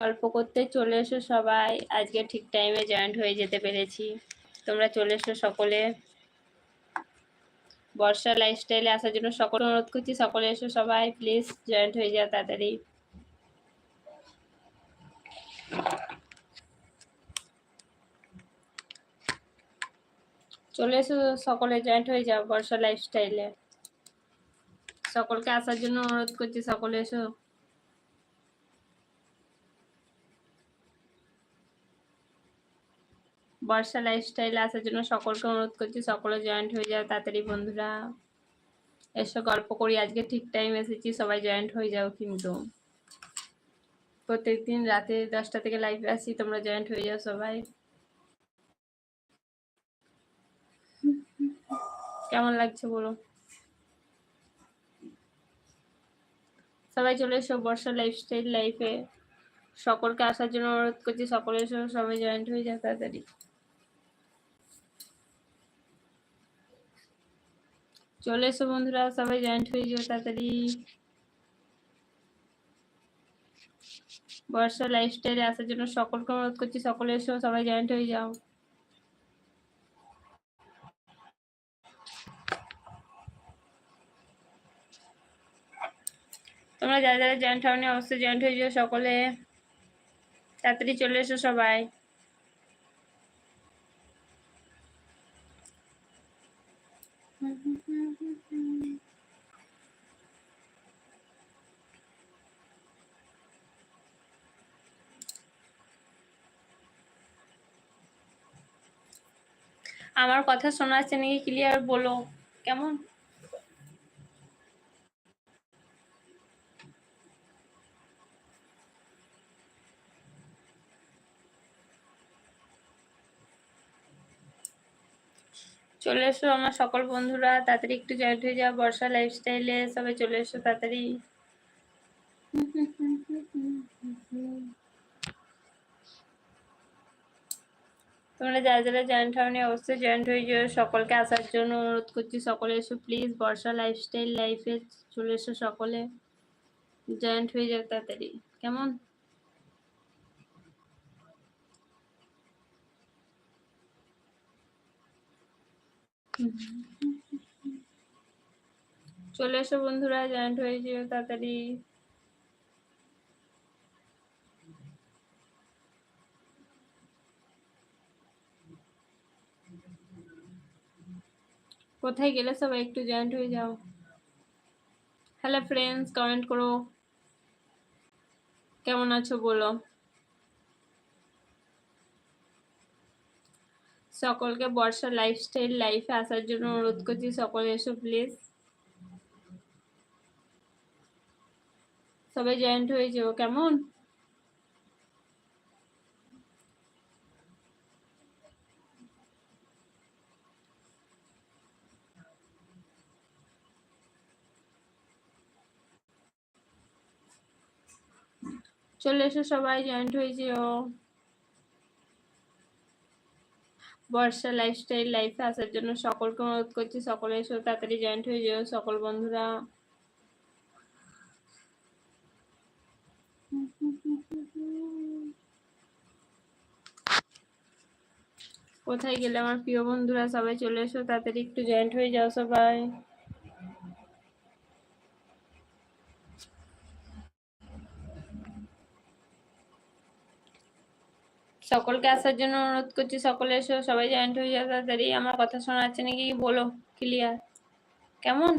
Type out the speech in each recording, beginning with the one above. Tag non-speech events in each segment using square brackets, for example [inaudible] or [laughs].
গল্প করতে চলে এসো সবাই। আজকে ঠিক টাইমে জয়েন্ট হয়ে যেতে পেরেছি। তোমরা চলে এসো সকলে। বর্ষা লাইফস্টাইলে আসার জন্য সকলে অনুরোধ করছি, সকলে এসো সবাই। প্লিজ জয়েন্ট হয়ে যাও তাড়াতাড়ি। চলে এসো সকলে জয়েন্ট হয়ে যাও বর্ষা লাইফস্টাইলে সকলকে আসার জন্য অনুরোধ করছি, সকলে এসো। বর্ষা লাইফস্টাইলে আসার জন্য সকলকে অনুরোধ করছি, সকলে জয়েন্ট হয়ে যাও, তাড়াতাড়ি বন্ধুরা এসো, গল্প করি। আজকে ঠিক টাইম এসেছি, সবাই জয়েন্ট হয়ে যাও কিন্তু। প্রত্যেকদিন রাতে দশটা থেকে লাইভে আসি, তোমরা জয়েন্ট হয়ে যাও সবাই। কেমন লাগছে বলো? সবাই চলে এসো বর্ষা লাইফস্টাইল লাইফে সকলকে আসার জন্য অনুরোধ করছি, সকলে সবাই জয়েন্ট হয়ে যাও, তাড়াতাড়ি। চলে এসো বন্ধুরা, সবাই জয়েন্ট হয়ে যাও তাড়াতাড়ি। বর্ষা লাইফস্টাইলে আসার জন্য সকলকে অনুরোধ করছি, সকলে এসো, সবাই জয়েন্ট হয়ে যাও। তোমরা যারা যারা জয়েন্ট হওনি, অবশ্যই জয়েন্ট হয়ে যাও সকলে। তাড়াতাড়ি চলে এসো সবাই। আমার কথা শোনা যাচ্ছে নাকি ক্লিয়ার বলো, কেমন? চলে এসো আমার সকল বন্ধুরা, তাড়াতাড়ি একটু জয়েন্ট হয়ে যাও, বর্ষা লাইফস্টাইলে সবাই চলে এসো তাড়াতাড়ি। তোমরা যারা যারা জয়েন্ট হওনি অবশ্যই জয়েন্ট হয়ে যাও। সকলকে আসার জন্য অনুরোধ করছি সকলে এসো প্লিজ বর্ষা লাইফস্টাইল লাইফে চলে এসো সকলে। জয়েন্ট হয়ে যাও তাড়াতাড়ি। কেমন? চলে এসো বন্ধুরা, জয়েন্ট হয়ে যেও তাড়াতাড়ি। কোথায় গেলে সবাই একটু জয়েন্ট হয়ে যাও। হ্যালো ফ্রেন্ডস কমেন্ট করো। কেমন আছো বলো? সকলকে বর্ষা লাইফস্টাইল লাইফে আসার জন্য অনুরোধ করছি, সকলে এসো প্লিজ সবাই জয়েন্ট হয়ে যাও, কেমন? চলে এসো সবাই জয়েন্ট হয়ে যেও। বর্ষা লাইফস্টাইল লাইফে আসার জন্য সকলকে অনুরোধ করছি, সকলে এসো, তাড়াতাড়ি জয়েন্ট হয়ে যেও, সকল বন্ধুরা। কোথায় গেলে আমার প্রিয় বন্ধুরা সবাই চলে এসো, তাড়াতাড়ি একটু জয়েন্ট হয়ে যাও সবাই। সকলকে আসার জন্য অনুরোধ করছি, সকলে এসো, সবাই জয়েন্ট হয়ে যাও তাড়াতাড়ি। আমার কথা শোনা যাচ্ছে নাকি? বলো ক্লিয়ার কেমন?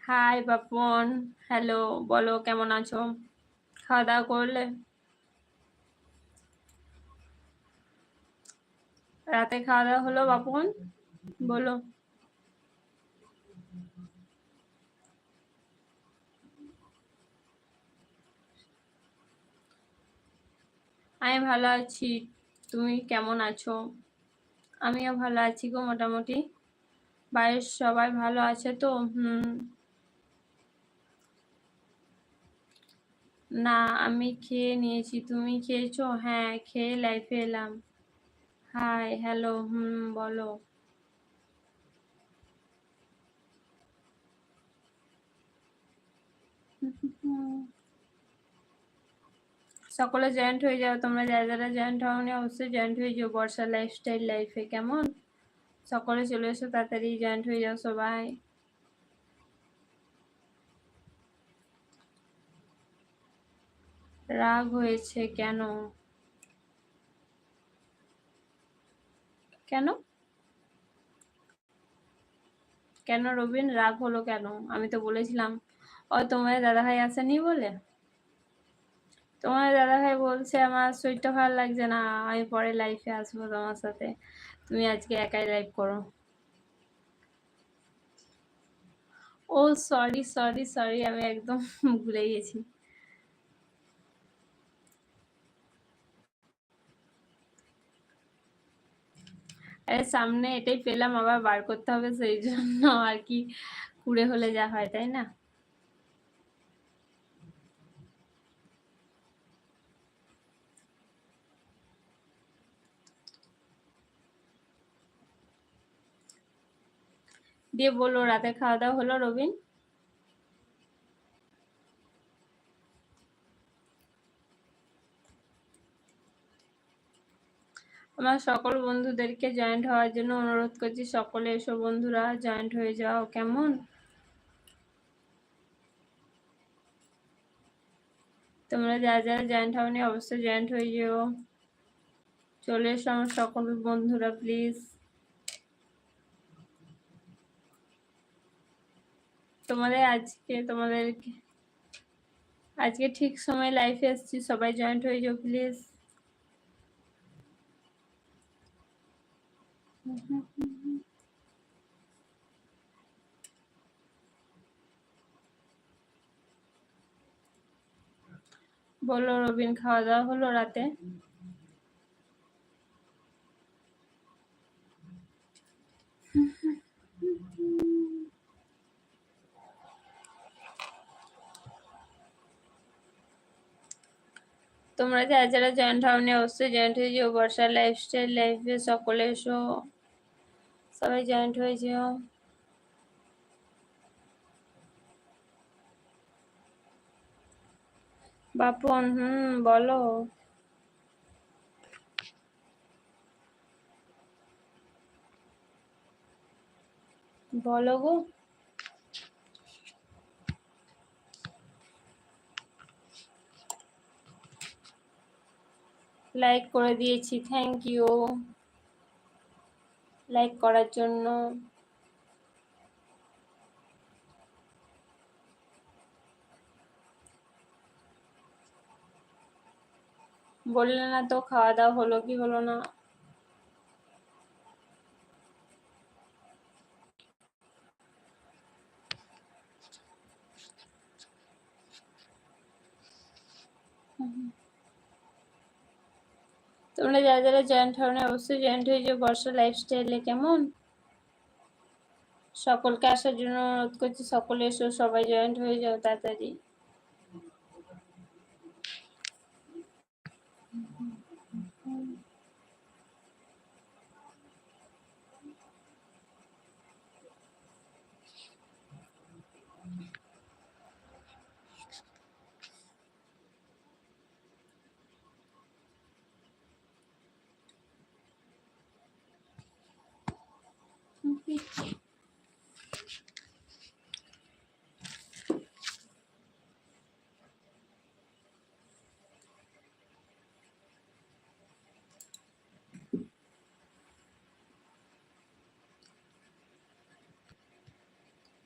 হাই বাপন। হ্যালো বলো, কেমন আছো? খাওয়া দাওয়া করলে? রাতে খাওয়া দাওয়া হলো বাপন? বলো। আমি ভালো আছি। তুমি কেমন আছো? আমিও ভালো আছি গো মোটামুটি। বাড়ির সবাই ভালো আছে তো? হুম। না, আমি খেয়ে নিয়েছি। তুমি খেয়েছো? হ্যাঁ খেয়ে লাইফে এলাম। হাই হ্যালো হুম, বলো। সকলে জয়েন্ট হয়ে যাও, তোমরা যারা যারা জয়েন্ট হওনি, অবশ্যই জয়েন্ট হয়ে যাও বর্ষা লাইফস্টাইল লাইফে কেমন? সকলে চলে এসো, তাড়াতাড়ি জয়েন্ট হয়ে যাও সবাই। রাগ হয়েছে কেন? কেন? কেন রবিন? রাগ হলো কেন? আমি তো বলেছিলাম। ও তোমার দাদাভাই আসেনি বলে? তোমার দাদাভাই বলছে, আমার শরীরটা ভালো লাগছে না। আমি পরে লাইফে আসব তোমার সাথে। তুমি আজকে একাই লাইভ করো। ও সরি সরি সরি আমি একদম [laughs] ভুলে গেছি। আরে সামনে এটাই পেলাম, আবার বার করতে হবে সেই জন্য আর কি। কুড়ে হলে যা হয়, তাই না? দিয়ে বলো রাতে খাওয়া দাওয়া হলো রবিন? আমার সকল বন্ধুদেরকে জয়েন্ট হওয়ার জন্য অনুরোধ করছি, সকলে এসো বন্ধুরা জয়েন্ট হয়ে যাও, কেমন? তোমরা যারা যারা জয়েন্ট হওনি, অবশ্যই জয়েন্ট হয়ে যেও। চলে এসো আমার সকল বন্ধুরা প্লিজ তোমাদের আজকে তোমাদের আজকে ঠিক সময় লাইফে এসছি, সবাই জয়েন্ট হয়ে যাও প্লিজ বলো রবিন, খাওয়া দাওয়া হলো রাতে? তোমরা যারা যারা জয়েন্ট হওনি, অবশ্যই জয়েন্ট হয়ে যেও। বর্ষার লাইফস্টাইল লাইফে সকলে এসো সবাই জয়েন্ট হয়ে যেও। বাপন হুম বলো। বলো গো। লাইক করে দিয়েছি থ্যাংক ইউ লাইক করার জন্য। বললে না তো খাওয়া দাওয়া হলো কি হলো না? তোমরা যারা যারা জয়েন্ট হওনি অবশ্যই জয়েন্ট হয়ে যাও। বর্ষা লাইফস্টাইলে কেমন? সকলকে আসার জন্য অনুরোধ করছি, সকলে এসো, সবাই জয়েন্ট হয়ে যাও তাড়াতাড়ি।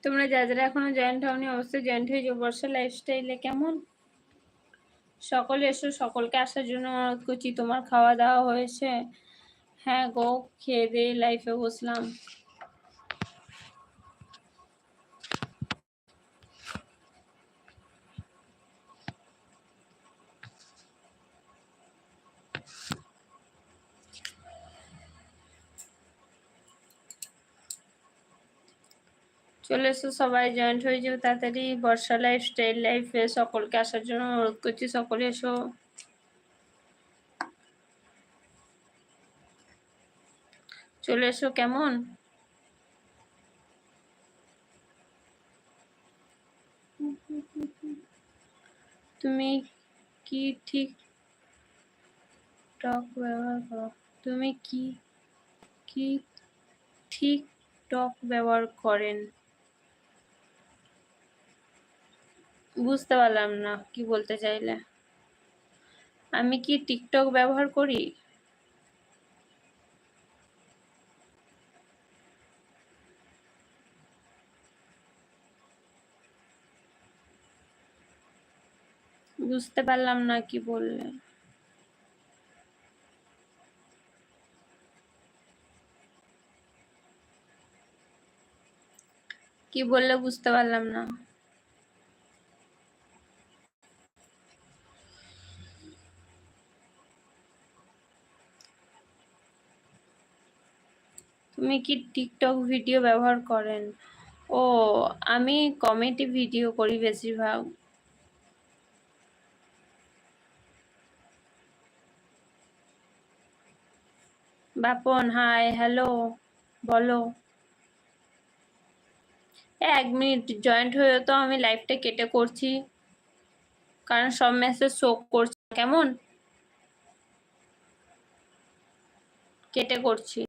তোমরা যা যারা এখনও জয়েন্ট হওনি, অবশ্যই জয়েন্ট হয়ে যাও। বর্ষা লাইফস্টাইলে কেমন? সকলে এসো, সকলকে আসার জন্য অনুরোধ করছি। তোমার খাওয়া দাওয়া হয়েছে। হ্যাঁ গো, খেয়ে দিয়ে লাইফে বসলাম। চলে এসো, সবাই জয়েন্ট হয়ে যাও, তাড়াতাড়ি বর্ষা লাইফ স্টাইল লাইফে সকলকে আসার জন্য অনুরোধ করছি, সকলে এসো। চলে এসো, কেমন? তুমি কি ঠিক টক ব্যবহার করো? তুমি কি কি ঠিক টক ব্যবহার করেন? বুঝতে পারলাম না, কি বলতে চাইলে। আমি কি টিকটক ব্যবহার করি? বুঝতে পারলাম না, কি বললে। কি বললে বুঝতে পারলাম না। তুমি কি টিকটক ভিডিও ব্যবহার করেন? ও, আমি কমেডি ভিডিও করি বেশিরভাগ। বাপন হাই হ্যালো বলো। এক মিনিট জয়েন্ট হয়ে তো আমি লাইভটা কেটে করছি। কারণ সব মেসেজ শো করছে। কেমন? কেটে করছি।